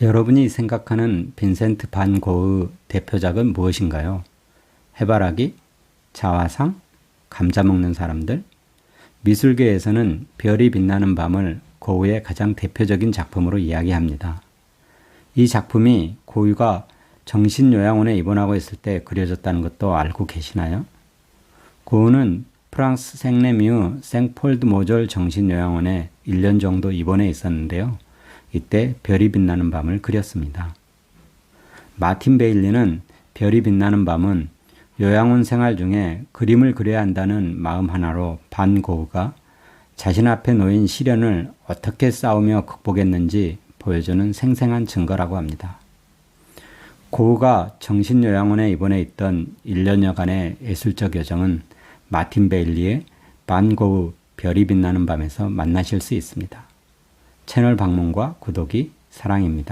여러분이 생각하는 빈센트 반 고흐의 대표작은 무엇인가요? 해바라기, 자화상, 감자 먹는 사람들? 미술계에서는 별이 빛나는 밤을 고흐의 가장 대표적인 작품으로 이야기합니다. 이 작품이 고흐가 정신요양원에 입원하고 있을 때 그려졌다는 것도 알고 계시나요? 고흐는 프랑스 생레미의 생폴드 모졸 정신요양원에 1년 정도 입원해 있었는데요. 이때 별이 빛나는 밤을 그렸습니다. 마틴 베일리는 별이 빛나는 밤은 요양원 생활 중에 그림을 그려야 한다는 마음 하나로 반 고흐가 자신 앞에 놓인 시련을 어떻게 싸우며 극복했는지 보여주는 생생한 증거라고 합니다. 고흐가 정신요양원에 입원해 있던 1년여간의 예술적 여정은 마틴 베일리의 반 고흐 별이 빛나는 밤에서 만나실 수 있습니다. 채널 방문과 구독이 사랑입니다.